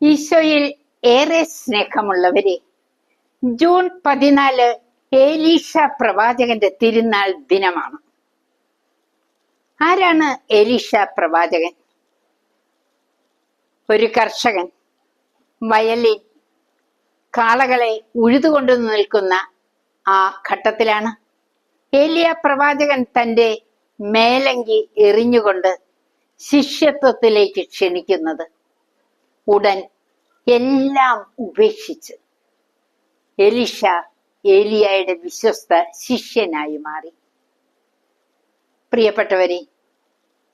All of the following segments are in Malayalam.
ഈശോയിൽ ഏറെ സ്നേഹമുള്ളവരെ ജൂൺ പതിനാല് ഏലീഷ പ്രവാചകന്റെ തിരുനാൾ ദിനമാണ്. ആരാണ് ഏലീഷ പ്രവാചകൻ? ഒരു കർഷകൻ വയലിൽ കാളകളെ ഉഴുതുകൊണ്ടു നിൽക്കുന്ന ആ ഘട്ടത്തിലാണ്. ഏലിയ പ്രവാചകൻ തന്റെ മേലങ്കി എറിഞ്ഞുകൊണ്ട് ശിഷ്യത്വത്തിലേക്ക് ക്ഷണിക്കുന്നത്. ഉടൻ എല്ലാം ഉപേക്ഷിച്ച് എലിഷ ഏലിയായുടെ വിശ്വസ്ത ശിഷ്യനായി മാറി. പ്രിയപ്പെട്ടവരെ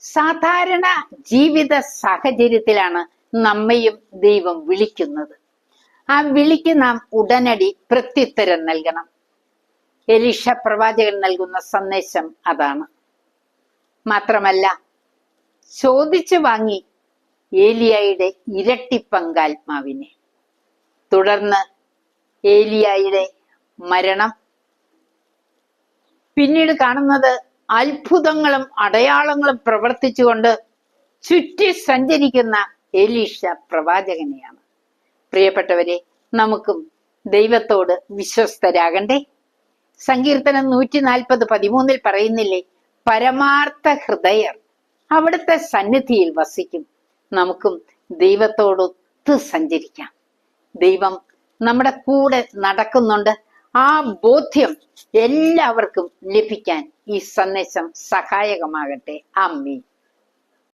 സാധാരണ ജീവിത സാഹചര്യത്തിലാണ് നമ്മയും ദൈവം വിളിക്കുന്നത്. ആ വിളിക്ക് നാം ഉടനടി പ്രത്യുത്തരം നൽകണം. എലിഷ പ്രവാചകൻ നൽകുന്ന സന്ദേശം അതാണ്. മാത്രമല്ല ചോദിച്ചു വാങ്ങി ഏലിയായുടെ ഇരട്ടി പങ്കാത്മാവിനെ. തുടർന്ന് ഏലിയായുടെ മരണം. പിന്നീട് കാണുന്നത് അത്ഭുതങ്ങളും അടയാളങ്ങളും പ്രവർത്തിച്ചുകൊണ്ട് ചുറ്റി സഞ്ചരിക്കുന്ന എലീഷ പ്രവാചകനെയാണ്. പ്രിയപ്പെട്ടവരെ നമുക്കും ദൈവത്തോട് വിശ്വസ്തരാകണ്ടേ? സങ്കീർത്തനം നൂറ്റി നാൽപ്പത് പതിമൂന്നിൽ പറയുന്നില്ലേ പരമാർത്ഥ ഹൃദയർ അവിടുത്തെ സന്നിധിയിൽ വസിക്കും. നമുക്കും ദൈവത്തോടൊത്ത് സഞ്ചരിക്കാം. ദൈവം നമ്മുടെ കൂടെ നടക്കുന്നുണ്ട്. ആ ബോധ്യം എല്ലാവർക്കും ലഭിക്കാൻ ഈ സന്ദേശം സഹായകമാകട്ടെ. അമ്മി